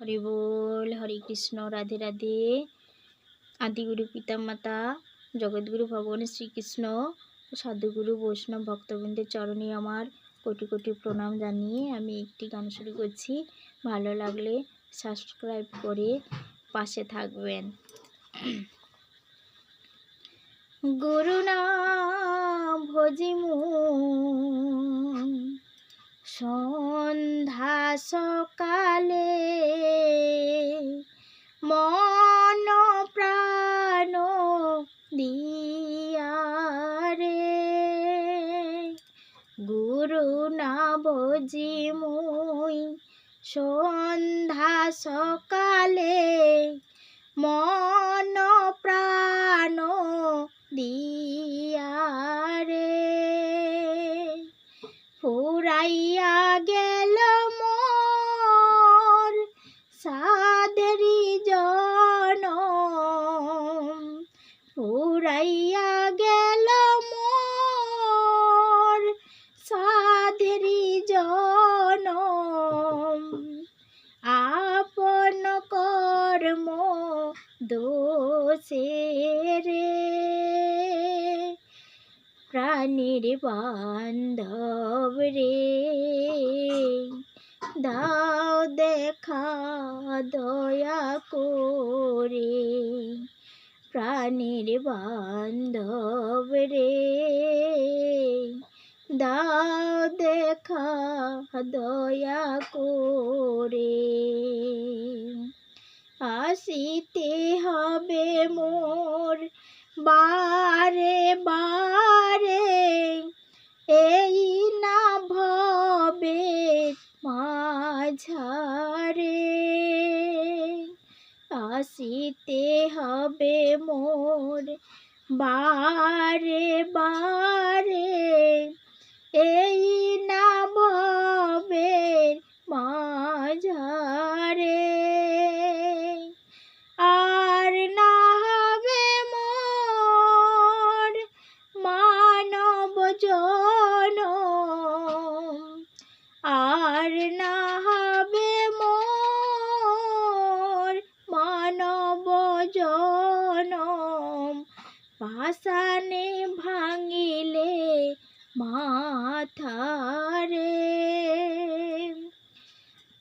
হরি বল, হরে কৃষ্ণ, রাধে রাধে। আদিগুরু, পিতামাতা, জগৎগুরু, ভগবান শ্রীকৃষ্ণ, সাধুগুরু, বৈষ্ণব ভক্তবৃন্দের চরণে আমার কোটি কোটি প্রণাম জানিয়ে আমি একটি গান শুরু করছি। ভালো লাগলে সাবস্ক্রাইব করে পাশে থাকবেন। গুরু নাম ভজিমু সন্ধ্যা সকালে মন প্রাণ দিয়ারে। গুরু না বজি মুই সন্ধ্যা সকালে দোষে রে প্রাণীর বান্ধব রে। দাও দেখা, দয়া করে প্রাণীর বান্ধব রে। দাও দেখা, দয়া করে আসিতে হবে মোর। বারে বারে এই না ভবে মাঝারে আসিতে হবে মোর। বারে বারে পাশানে ভাঙিলে মাথারে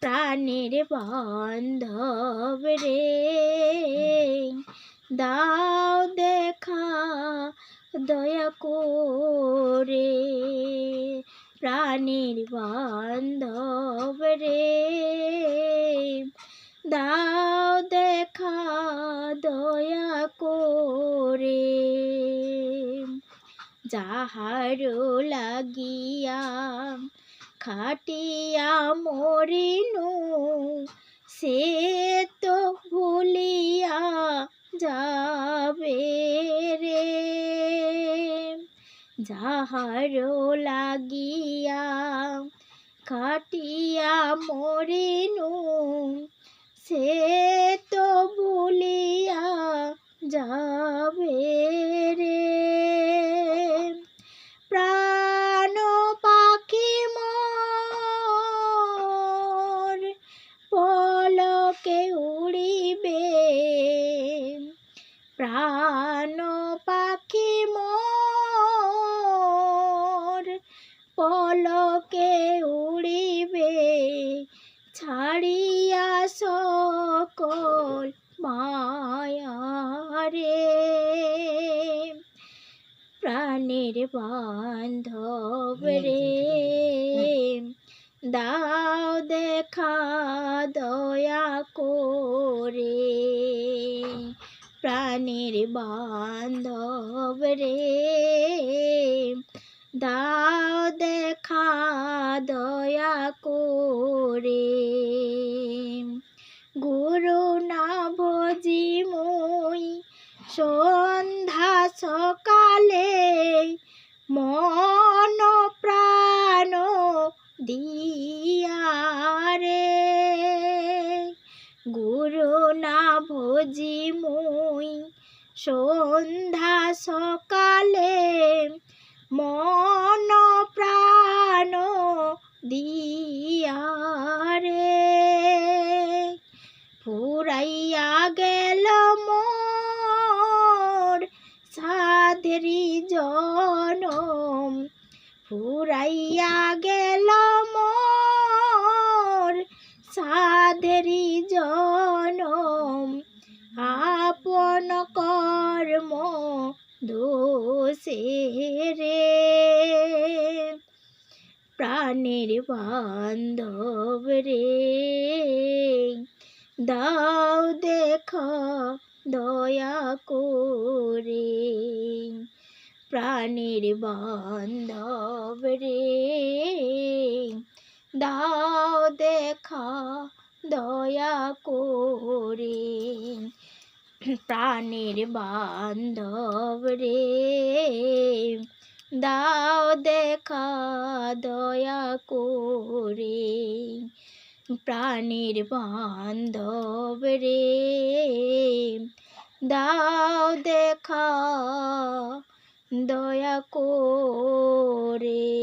প্রাণের বান্ধব রে। দাও দেখা দয়া করে। প্রাণীর বান্ধব রে। দাও দয়া করে, যাহার লাগিয়া খাটিয়া মরিনু, সে তো ভুলিয়া যাবে রে। যাহার লাগিয়া খাটিয়া মরিনু, সে পলকে উড়িবে ছাড়িয়া সকল মায়ারে। প্রাণের বান্ধব রে দাও দেখা দয়া করে। প্রাণের বান্ধব রে দাও দেখা দয়া করে। গুরু না ভজি মুই সন্ধ্যা সকালে মন প্রাণ দিয়ারে গুরু না ভজি মুই সন্ধ্যা সকালে মন প্রাণ দিয়া রে ফুরাইয়া গেল মোর সাধরি জনম। ফুরাইয়া গেল মোর সাধেরি জনম দোষে রে প্রাণের বান্ধব রে, দাও দেখা দয়া করে। প্রাণের বান্ধব রে, দাও দেখা দয়া করে। প্রাণের বান্ধব রে। দাও দেখা দয়া করে। প্রাণের বান্ধব রে। দাও দেখা দয়া করে।